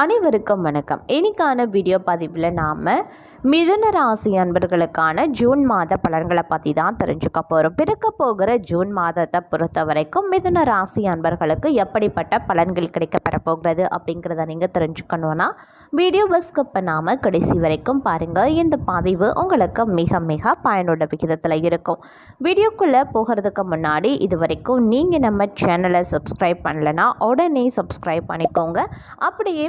அனைவருக்கும் வணக்கம். இன்னைக்கான வீடியோ பதிவில் நாம் மிதுன ராசி அன்பர்களுக்கான ஜூன் மாத பலன்களை பற்றி தான் தெரிஞ்சுக்க போகிறோம் பிறக்க போகிற ஜூன் மாதத்தை பொறுத்த வரைக்கும் மிதுன ராசி அன்பர்களுக்கு எப்படிப்பட்ட பலன்கள் கிடைக்கப்பெற போகிறது அப்படிங்கிறத நீங்கள் தெரிஞ்சுக்கணுன்னா வீடியோவை ஸ்கிப் பண்ணாமல் கடைசி வரைக்கும் பாருங்கள் இந்த பதிவு உங்களுக்கு மிக மிக பயனுள்ள விகிதத்தில் இருக்கும். வீடியோக்குள்ளே போகிறதுக்கு முன்னாடி இது வரைக்கும் நீங்கள் நம்ம சேனலை சப்ஸ்கிரைப் பண்ணலைன்னா உடனே சப்ஸ்கிரைப் பண்ணிக்கோங்க. அப்படியே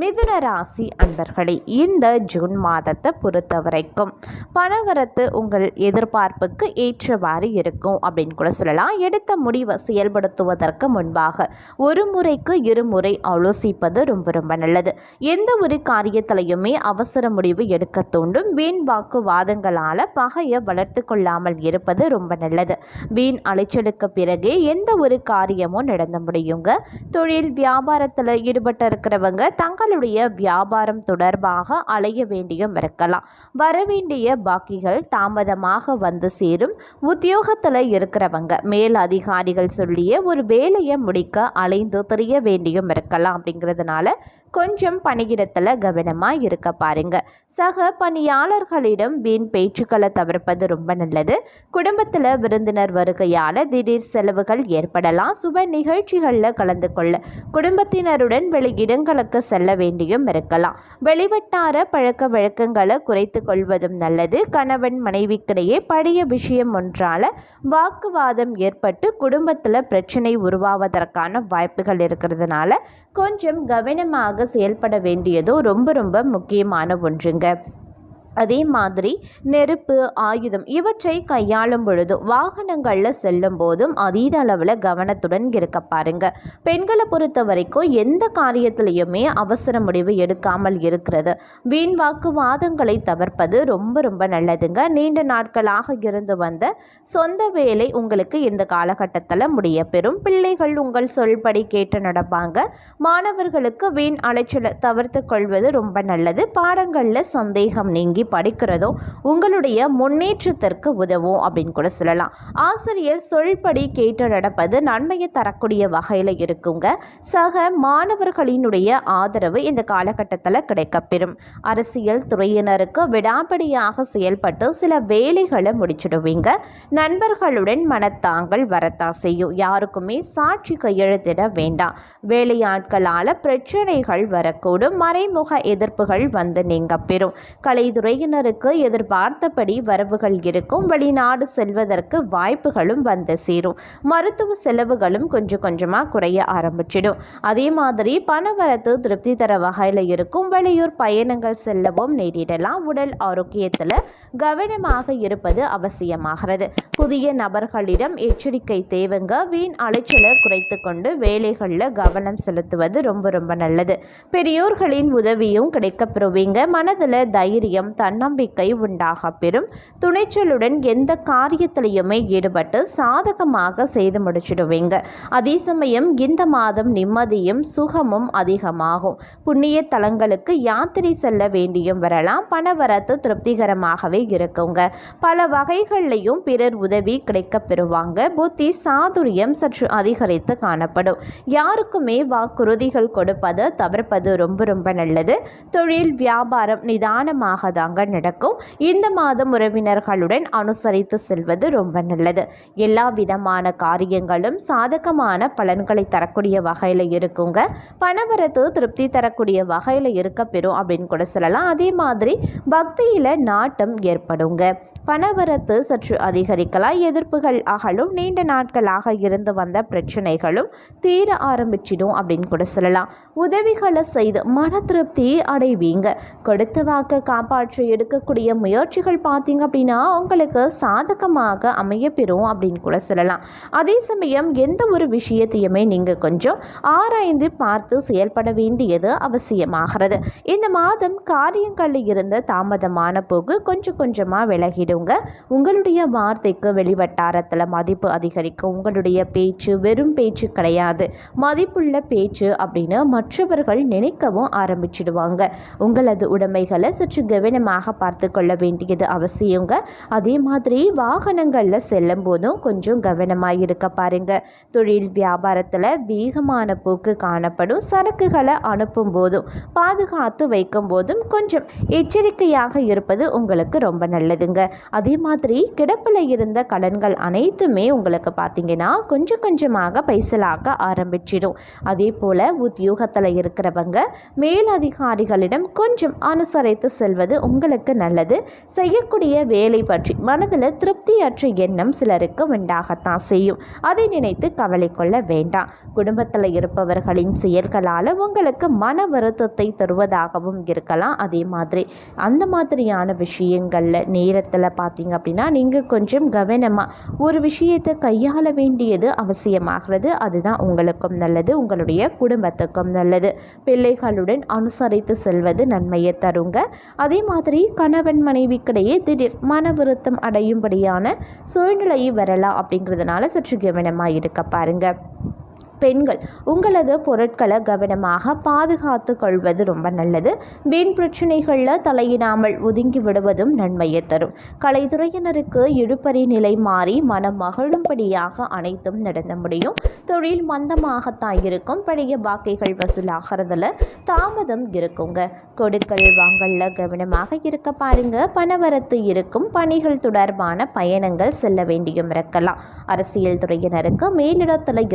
மிதுன ராசி அன்பர்களே இந்த ஜூன் மாதத்தை பொறுத்த வரைக்கும் பணவரத்து உங்கள் எதிர்பார்ப்புக்கு ஏற்றவாறு இருக்கும் அப்படின்னு கூட சொல்லலாம். எடுத்த முடிவை செயல்படுத்துவதற்கு முன்பாக ஒரு முறைக்கு இருமுறை ஆலோசிப்பது ரொம்ப ரொம்ப நல்லது. எந்த ஒரு காரியத்திலையுமே அவசர முடிவு எடுக்க தூண்டும். வீண் வாக்குவாதங்களால் பகையை வளர்த்து கொள்ளாமல் இருப்பது ரொம்ப நல்லது. வீண் அலைச்சலுக்கு பிறகே எந்த ஒரு காரியமும் நடந்து முடியுங்க. தொழில் வியாபாரத்தில் ஈடுபட்டு இருக்கிறவங்க உங்களுடைய வியாபாரம் தொடர்பாக அலைய வேண்டியும் இருக்கலாம் வரவேண்டிய பாக்கிகள் தாமதமாக வந்து சேரும். உத்தியோகத்தில் இருக்கிறவங்க மேல் அதிகாரிகள் சொல்லிய ஒரு வேலையை முடிக்க அலைந்து தெரிய வேண்டியும் இருக்கலாம் அப்படிங்கிறதுனால கொஞ்சம் பணியிடத்தில் கவனமாக இருக்க பாருங்க. சக பணியாளர்களிடம் வீண் பேச்சுக்களை தவிர்ப்பது ரொம்ப நல்லது. குடும்பத்தில் விருந்தினர் வருகையால் திடீர் செலவுகள் ஏற்படலாம். சுப நிகழ்ச்சிகளில் கலந்து கொள்ள குடும்பத்தினருடன் வெளி இடங்களுக்கு செல்ல வேண்டியும் இருக்கலாம். வெளிவட்டார பழக்க வழக்கங்களை குறைத்து கொள்வதும் நல்லது. கணவன் மனைவிக்கிடையே பழைய விஷயம் ஒன்றால் வாக்குவாதம் ஏற்பட்டு குடும்பத்தில் பிரச்சனை உருவாவதற்கான வாய்ப்புகள் இருக்கிறதுனால கொஞ்சம் கவனமாக செயல்பட வேண்டியதும் ரொம்ப ரொம்ப முக்கியமான ஒன்றுங்க. அதே மாதிரி நெருப்பு ஆயுதம் இவற்றை கையாளும் பொழுதும் வாகனங்களில் செல்லும் போதும் அதீத அளவில் கவனத்துடன் இருக்க பாருங்க. பெண்களை பொறுத்த வரைக்கும் எந்த காரியத்திலையுமே அவசர முடிவு எடுக்காமல் இருக்கிறது. வீண் வாக்குவாதங்களை தவிர்ப்பது ரொம்ப ரொம்ப நல்லதுங்க. நீண்ட நாட்களாக இருந்து வந்த சொந்த வேலை உங்களுக்கு இந்த காலகட்டத்தில் முடிய பெறும். பிள்ளைகள் உங்கள் சொல்படி கேட்டு நடப்பாங்க. மாணவர்களுக்கு வீண் அலைச்சலை தவிர்த்து கொள்வது ரொம்ப நல்லது. பாடங்களில் சந்தேகம் நீங்கி படிக்கிறதும் உங்களுடைய முன்னேற்றத்திற்கு உதவும் அப்படின்னு கூட சொல்லலாம். ஆசிரியர் சொல்படி கேட்டு நடப்பது நன்மையை தரக்கூடிய வகையில் இருக்குங்க. சக மாணவர்களினுடைய ஆதரவு இந்த காலகட்டத்தில் கிடைக்கப்பெறும். அரசியல் துறையினருக்கு விடாப்படியாக செயல்பட்டு சில வேலைகளை முடிச்சிடுவீங்க. நண்பர்களுடன் மனத்தாங்கள் வரத்தான் செய்யும். யாருக்குமே சாட்சி கையெழுத்திட வேண்டாம். வேலையாட்களால் பிரச்சனைகள் வரக்கூடும். மறைமுக எதிர்ப்புகள் வந்து நீங்க பெறும். கலைத்துறை துறையினருக்கு எதிர்பார்த்தபடி வரவுகள் இருக்கும். வெளிநாடு செல்வதற்கு வாய்ப்புகளும் வந்து சேரும். மருத்துவ செலவுகளும் கொஞ்சம் கொஞ்சமாக குறைய ஆரம்பிச்சிடும். அதே மாதிரி பணவரத்து திருப்தி தர வகையில் இருக்கும். வெளியூர் பயணங்கள் செல்லவும் நேரிடலாம். உடல் ஆரோக்கியத்தில் கவனமாக இருப்பது அவசியமாகிறது. புதிய நபர்களிடம் எச்சரிக்கை தேவைங்க. வீண் அலைச்சலை குறைத்து கொண்டு வேலைகளில் கவனம் செலுத்துவது ரொம்ப ரொம்ப நல்லது. பெரியோர்களின் உதவியும் கிடைக்கப்பெறுவீங்க மனதில் தைரியம் தன்னம்பிக்கை உண்டாக பெறும். துணிச்சலுடன் எந்த காரியத்திலையுமே ஈடுபட்டு சாதகமாக செய்து முடிச்சிடுவீங்க. அதே சமயம் இந்த மாதம் நிம்மதியும் சுகமும் அதிகமாகும். புண்ணிய தலங்களுக்கு யாத்திரை செல்ல வேண்டியும் வரலாம். பணவரத்து திருப்திகரமாகவே இருக்குங்க. பல வகைகள்லையும் பிறர் உதவி கிடைக்கப் பெறுவாங்க. புத்தி சாதுரியம் சற்று அதிகரித்து காணப்படும். யாருக்குமே வாக்குறுதிகள் கொடுப்பது தவிர்ப்பது ரொம்ப ரொம்ப நல்லது. தொழில் வியாபாரம் நிதானமாக தாங்க நடக்கும். இந்த மாதம் உறவினர்களுடன் அனுசரித்து செல்வது ரொம்ப நல்லது. எல்லா விதமான காரியங்களும் சாதகமான பலன்களை தரக்கூடிய வகையில் இருக்குங்க. பணவரத்து திருப்தி தரக்கூடிய வகையில் இருக்க பெறும் அப்படின்னு கூட சொல்லலாம். அதே மாதிரி பக்தியில் நாட்டம் ஏற்படுங்க. பணவரத்து சற்று அதிகரிக்கலாம். எதிர்ப்புகள் அகலும். நீண்ட நாட்களாக இருந்து வந்த பிரச்சனைகளும் தீர ஆரம்பிச்சிடும் அப்படின்னு கூட சொல்லலாம். உதவிகளை செய்து மன திருப்தி அடைவீங்க. கொடுத்த வாக்க காப்பாற்ற எடுக்கக்கூடிய முயற்சிகள் பார்த்தீங்க அப்படின்னா உங்களுக்கு சாதகமாக அமையப்பெறும் அப்படின்னு கூட சொல்லலாம். அதே சமயம் எந்த ஒரு விஷயத்தையுமே நீங்கள் கொஞ்சம் ஆராய்ந்து பார்த்து செயல்பட வேண்டியது அவசியமாகிறது. இந்த மாதம் காரியங்களில் இருந்த தாமதமான போக்கு கொஞ்சம் கொஞ்சமாக விலகிடுங்க. உங்களுடைய வார்த்தைக்கு வெளிவட்டாரத்தில் மதிப்பு அதிகரிக்கும் உங்களுடைய பேச்சு வெறும் பேச்சு கிடையாது. மதிப்புள்ள பேச்சு அப்படின்னு மற்றவர்கள் நினைக்கவும் ஆரம்பிச்சிடுவாங்க. உங்களது உடைமைகளை சற்று கவனமாக கவனமாக பார்த்து கொள்ள வேண்டியது அவசியங்க. அதே மாதிரி வாகனங்களில் செல்லும் போதும் கொஞ்சம் கவனமாக இருக்க பாருங்க. தொழில் வியாபாரத்தில் வேகமான போக்கு காணப்படும். சரக்குகளை அனுப்பும் போதும் பாதுகாத்து வைக்கும் போதும் கொஞ்சம் எச்சரிக்கையாக இருப்பது உங்களுக்கு ரொம்ப நல்லதுங்க. அதே மாதிரி கிடப்பில் இருந்த கடன்கள் அனைத்துமே உங்களுக்கு பார்த்தீங்கன்னா கொஞ்சம் கொஞ்சமாக பைசலாக ஆரம்பிச்சிடும். அதே போல் உத்தியோகத்தில் இருக்கிறவங்க மேலதிகாரிகளிடம் கொஞ்சம் அனுசரித்து செல்வது உங்களுக்கு உங்களுக்கு நல்லது செய்யக்கூடிய வேலை பற்றி மனதில் திருப்தியற்ற எண்ணம் சிலருக்கு உண்டாகத்தான் செய்யும். அதை நினைத்து கவலை கொள்ள வேண்டாம். குடும்பத்தில் இருப்பவர்களின் செயல்களால் உங்களுக்கு மன வருத்தத்தை தருவதாகவும் இருக்கலாம். அதே மாதிரி அந்த மாதிரியான விஷயங்களில் நேரத்தில் பார்த்தீங்க அப்படின்னா நீங்கள் கொஞ்சம் கவனமாக ஒரு விஷயத்தை கையாள வேண்டியது அவசியமாகிறது. அதுதான் உங்களுக்கும் நல்லது உங்களுடைய குடும்பத்துக்கும் நல்லது. பிள்ளைகளுடன் அனுசரித்து செல்வது நன்மையை தருங்க. அதே மாதிரி கணவன் மனைவிக்கிடையே திடீர் மன வருத்தம் அடையும்படியான சூழ்நிலை வரலாம் அப்படிங்கிறதுனால சற்று கவனமாக இருக்க பாருங்க. பெண்கள் உங்களது பொருட்களை கவனமாக பாதுகாத்து கொள்வது ரொம்ப நல்லது. வீண் பிரச்சனைகளில் தலையிடாமல் ஒதுங்கி விடுவதும் நன்மையை தரும். கலைத்துறையினருக்கு இழுப்பறி நிலை மாறி மனம் மகிழும்படியாக அனைத்தும் நடந்த முடியும். தொழில் மந்தமாகத்தான் இருக்கும். பழைய பாக்கைகள் வசூலாகிறதுல தாமதம் இருக்குங்க. கொடுக்கல் வாங்கல்ல கவனமாக இருக்க பாருங்க. பணவரத்து இருக்கும். பணிகள் தொடர்பான பயணங்கள் செல்ல வேண்டியும் இருக்கலாம். அரசியல் துறையினருக்கு மேலிடத்தில்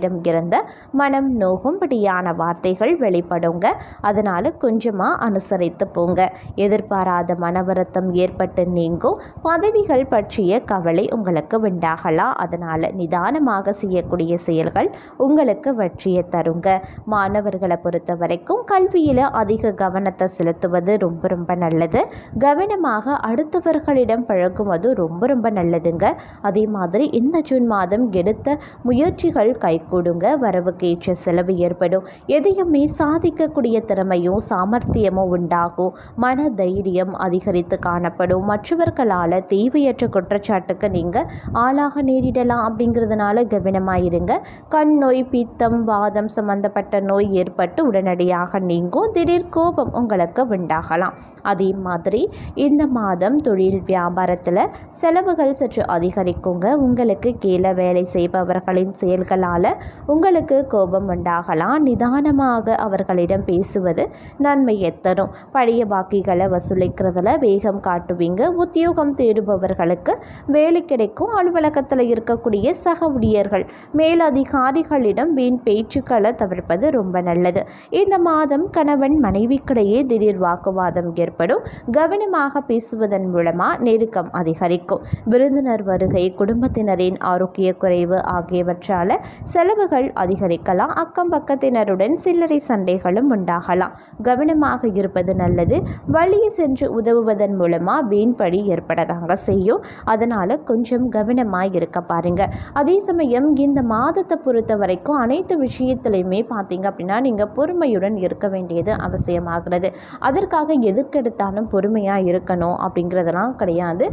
இருப்பவர்களிடம் இருந்த மனம் நோகும்படியான வார்த்தைகள் வெளிப்படுங்க. அதனால் கொஞ்சமாக அனுசரித்து போங்க. எதிர்பாராத மனவருத்தம் ஏற்பட்டு நீங்கும். பதவிகள் பற்றிய கவலை உங்களுக்கு உண்டாகலாம் அதனால் நிதானமாக செய்யக்கூடிய செயல்கள் உங்களுக்கு வெற்றியை தருங்க. மாணவர்களை பொறுத்த வரைக்கும் கல்வியில் அதிக கவனத்தை செலுத்துவது ரொம்ப ரொம்ப நல்லது. கவனமாக அடுத்தவர்களிடம் பழகுவது ரொம்ப ரொம்ப நல்லதுங்க. அதே மாதிரி இந்த ஜூன் மாதம் எடுத்த முயற்சிகள் கொடுங்க வரவுக்கு ஏற்ற செலவு ஏற்படும். எதையுமே சாதிக்கக்கூடிய திறமையும் சாமர்த்தியமும் உண்டாகும். மன தைரியம் அதிகரித்து காணப்படும். மற்றவர்களால் தேவையற்ற குற்றச்சாட்டுக்கு நீங்கள் ஆளாக நேரிடலாம் அப்படிங்கிறதுனால கவனமாயிருங்க. கண் நோய் பித்தம் வாதம் சம்பந்தப்பட்ட நோய் ஏற்பட்டு உடனடியாக நீங்கும். திடீர் கோபம் உங்களுக்கு உண்டாகலாம். அதே மாதிரி இந்த மாதம் தொழில் வியாபாரத்தில் செலவுகள் சற்று அதிகரிக்குங்க. உங்களுக்கு கீழே வேலை செய்பவர்களின் செயல்களால் உங்களுக்கு கோபம் உண்டாகலாம். நிதானமாக அவர்களிடம் பேசுவது நன்மையை தரும் பழைய பாக்கிகளை வசூலிக்கிறதுல வேகம் காட்டுவீங்க. உத்தியோகம் தேடுபவர்களுக்கு வேலை கிடைக்கும். அலுவலகத்தில் இருக்கக்கூடிய சக ஊழியர்கள் மேலதிகாரிகளிடம் வீண் பேச்சுக்களை தவிர்ப்பது ரொம்ப நல்லது. இந்த மாதம் கணவன் மனைவிக்கிடையே திடீர் வாக்குவாதம் ஏற்படும். கவனமாக பேசுவதன் மூலமாக நெருக்கம் அதிகரிக்கும். விருந்தினர் வருகை குடும்பத்தினரின் ஆரோக்கிய குறைவு ஆகியவற்றால் செலவுகள் அதிகரிக்கலாம். அக்கம் பக்கத்தினருடன் சில்லறை சண்டைகளும் உண்டாகலாம். கவனமாக இருப்பது நல்லது. வழியை சென்று உதவுவதன் மூலமாக வீண்படி ஏற்படதாங்க செய்யும். அதனால் கொஞ்சம் கவனமாக இருக்க பாருங்க. அதே சமயம் இந்த மாதத்தை பொறுத்த வரைக்கும் அனைத்து விஷயத்துலையுமே பார்த்தீங்க அப்படின்னா நீங்கள் பொறுமையுடன் இருக்க வேண்டியது அவசியமாகிறது. அதற்காக எதுக்கெடுத்தாலும் பொறுமையாக இருக்கணும் அப்படிங்கிறதெல்லாம் கிடையாது.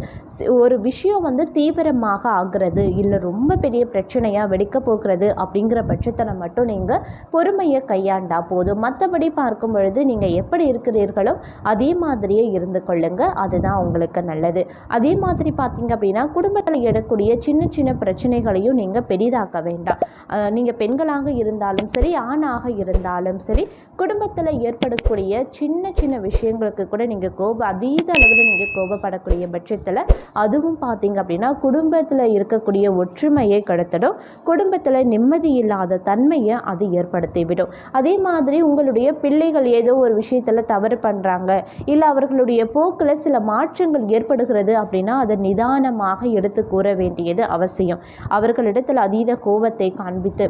ஒரு விஷயம் வந்து தீவிரமாக ஆகிறது இல்லை ரொம்ப பெரிய பிரச்சனையாக வெடிக்க போகிறது அப்படிங்கிற பட்சத்தில் மட்டும் நீங்கள் பொறுமையை கையாண்டா போதும். மற்றபடி பார்க்கும் பொழுது நீங்கள் எப்படி இருக்கிறீர்களோ அதே மாதிரியே இருந்து கொள்ளுங்க. அதுதான் உங்களுக்கு நல்லது. அதே மாதிரி பார்த்தீங்க அப்படின்னா குடும்பத்தில் எடக்கூடிய சின்ன சின்ன பிரச்சனைகளையும் நீங்கள் பெரிதாக்க வேண்டாம். நீங்கள் பெண்களாக இருந்தாலும் சரி ஆணாக இருந்தாலும் சரி குடும்பத்தில் ஏற்படக்கூடிய சின்ன சின்ன விஷயங்களுக்கு கூட நீங்கள் கோப அதீத அளவில் நீங்கள் கோபப்படக்கூடிய பட்சத்தில் அதுவும் பார்த்தீங்க அப்படின்னா குடும்பத்தில் இருக்கக்கூடிய ஒற்றுமையை கெடுத்துடும். குடும்பத்தில் நிம்மதி இல்லாத தன்மையை அது ஏற்படுத்திவிடும். அதே மாதிரி உங்களுடைய பிள்ளைகள் ஏதோ ஒரு விஷயத்தில் தவறு பண்ணுறாங்க இல்லை அவர்களுடைய போக்கில் சில மாற்றங்கள் ஏற்படுகிறது அப்படின்னா அதை நிதானமாக எடுத்து கூற வேண்டியது அவசியம். அவர்களிடத்தில் அதீத கோபத்தை காண்பித்து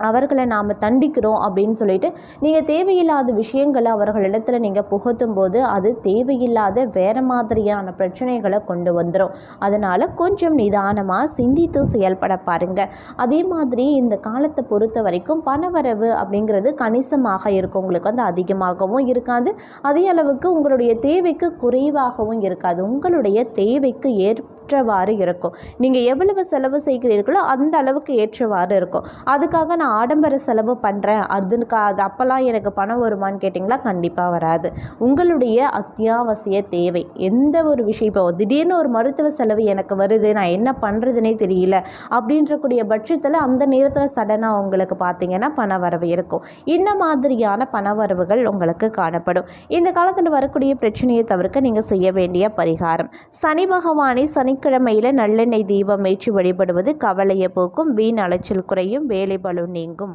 அவர்களை நாம் தண்டிக்கிறோம் அப்படின்னு சொல்லிட்டு நீங்கள் தேவையில்லாத விஷயங்களை அவர்களிடத்தில் நீங்கள் புகுத்தும் போது அது தேவையில்லாத வேறு மாதிரியான பிரச்சனைகளை கொண்டு வந்துடும் அதனால் கொஞ்சம் நிதானமாக சிந்தித்து செயல்பட பாருங்கள் அதே மாதிரி இந்த காலத்தை பொறுத்த வரைக்கும் பணவரவு அப்படிங்கிறது கணிசமாக இருக்கும். உங்களுக்கு வந்து அதிகமாகவும் இருக்காது. அதே அளவுக்கு உங்களுடைய தேவைக்கு குறைவாகவும் இருக்காது. உங்களுடைய தேவைக்கு ஏற்ப ஏற்றவாறு இருக்கும். நீங்கள் எவ்வளவு செலவு செய்கிறீர்களோ அந்த அளவுக்கு ஏற்றவாறு இருக்கும். அதுக்காக நான் ஆடம்பர செலவு பண்ணுறேன் அதுக்கு அது அப்போல்லாம் எனக்கு பணம் வருமான்னு கேட்டிங்களா? கண்டிப்பாக வராது. உங்களுடைய அத்தியாவசிய தேவை. எந்த ஒரு விஷயம் இப்போ திடீர்னு ஒரு மருத்துவ செலவு எனக்கு வருது நான் என்ன பண்ணுறதுனே தெரியல அப்படின்றக்கூடிய பட்சத்தில் அந்த நேரத்தில் சடனாக உங்களுக்கு பார்த்தீங்கன்னா பண வரவு இருக்கும். இந்த மாதிரியான பண வரவுகள் உங்களுக்கு காணப்படும். இந்த காலத்தில் வரக்கூடிய பிரச்சனையை தவிர்க்க நீங்கள் செய்ய வேண்டிய பரிகாரம். சனி பகவானை சனி புதன்கிழமையில் நல்லெண்ணெய் தீபம் ஏற்றி வழிபடுவது கவலையை போக்கும் வீண் அலைச்சல் குறையும் வேலை பலு நீங்கும்.